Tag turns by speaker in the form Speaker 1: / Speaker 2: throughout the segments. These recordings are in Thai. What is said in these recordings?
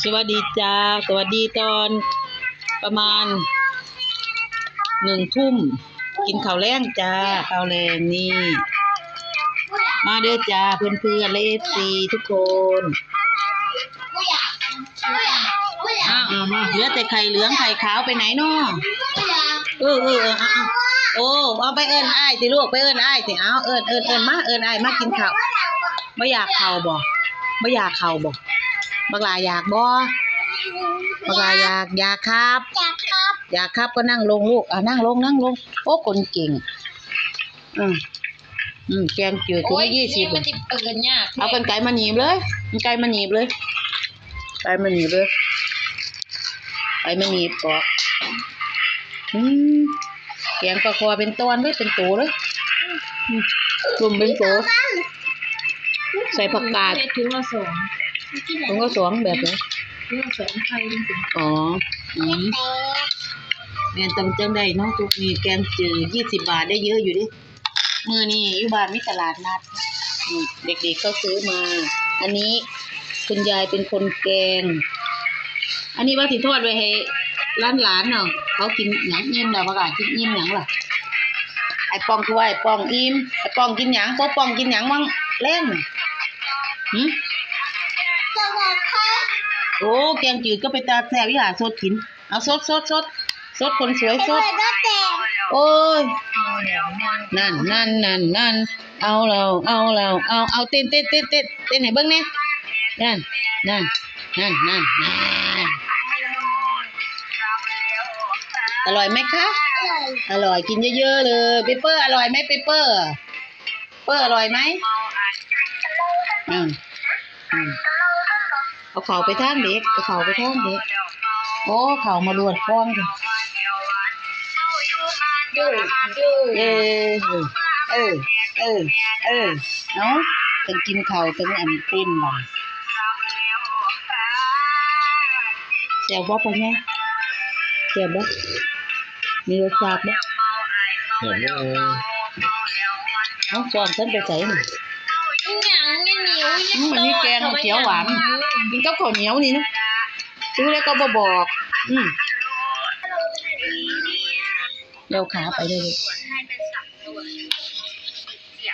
Speaker 1: สวัสดีจ้า สวัสดีตอนประมาณหนึ่งทุ่ม กินข้าวแรงจ้าข้าวแรงนี่ มาเด้อจ้าเพื่อนเพื่อนเลซีทุกคนอ้าวเอามาเหลือแต่ไข่เหลืองไข่ขาวไปไหนเนาะเออเออเออโอ้เอาไปเอิ้นอ้ายสิลูกไปเอิ้นอ้ายสิเอาเอิ้นเอิ้นเอิ้นมาเอิ้นอ้มากินข้าวไม่อยากเข่าบ่ไม่อยากเข่าบ่ บักหลาอยากบ่บักหลาอยากอยากครับ
Speaker 2: อยากครับ
Speaker 1: อยากครับก็นั่งลงลูกอะนั่งลงนั่งลง โอ้คนเก่ง อืมอืมแกงจืดถุงละยี่สิบ
Speaker 2: มันจะเปิดยาก
Speaker 1: เอากันไก่มาหนีบเลยกันไก่มาหนีบเลยไก่มาหนีบเลยไก่มาหนีบปอกอืมแกงปลาคอเป็นตอนเลยเป็นตัวเลยอืมกลุ่มเป็นตัวใส่ผักกาด
Speaker 2: ถุงละสอง
Speaker 1: ถุงก็สองแบบไหน
Speaker 2: ถุงละสองไข่จริง
Speaker 1: อ๋ออืมแม่นตำจังได้เนาะทุกมีแกงจืดยี่สิบบาทได้เยอะอยู่ดิมือนี่อยู่บ้านมีตลาดนัดอืมเด็กๆเขาซื้อมา อันนี้คุณยายเป็นคนแกง อันนี้ว่าสิทอดไว้ให้ร้านหลานเนาะเขากินหยังอิ่มแล้วประกาศกินอิ่มหยังล่ะไอ้ปองคือว่าไอ้ปองอิ่มไอ้ปองกินหยังพอปองกินหยังมั่งแรงหืม
Speaker 2: สวัสดีครับ
Speaker 1: โอ้แกงจืดก็ไปตาแซ่บวิหาสดกิน เอาสดสดสดสดคนสวยสด
Speaker 2: ก็แต่
Speaker 1: โอ้ย
Speaker 2: เอาแล้วนั่ง
Speaker 1: นั่นนั่นนั่นนั่นเอาเราเอาเราเอาเอาเต้นเต้นเต้นเต้นเต้นให้เบิ่งเนี่ยนั่นนั่นนั่นนั่นนั่นอร่อยไหมคะ
Speaker 2: อร่อย
Speaker 1: อร่อย กินเยอะๆเลยเปเปอร์อร่อยไหมเปเปอร์ เปอร์อร่อยไหมอืมอืม เอาเข่าไปทางเด็กเอาเข่าไปทางเด็กโอ้เข่ามาลวดฟ้องจ้ะ
Speaker 2: ดูดู
Speaker 1: เออเออเออเออเนาะต้องกินเข่าวต้องอันเต้นบ่แซ่บบ่ปะเนี่ยแซ่บบ่มีรสชาติบ่
Speaker 3: เห็นไหมเออ
Speaker 1: เอาซ้อนฉันไปใส่หน่อย
Speaker 2: หยังไม่เห นียว
Speaker 1: อืมอันนี้แกงเขียวหวานกินกับข้าวเหนียวนี่นะซื้อแล้วก็บ่บอก อืมเดี๋ยวขาไปเลยลูก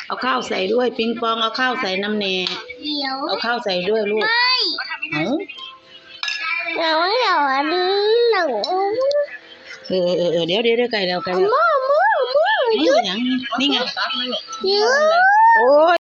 Speaker 1: เอาข้าวใส่ด้วย ปิงปองเอาข้าวใส่น้ำแหน่
Speaker 2: เหนียว
Speaker 1: เอาข้าวใส่ด้วยลูก
Speaker 2: ไม่
Speaker 1: เอา
Speaker 2: เหนียวเหนียวอันนี้หนู
Speaker 1: เออเออเออเดี๋ยวเดี๋ยวเดี๋ยวไก่แล้วไก่แล้ว
Speaker 2: มูมูมู
Speaker 1: นี่อย่างนี่ไง
Speaker 2: เยอะ
Speaker 1: โอ้ย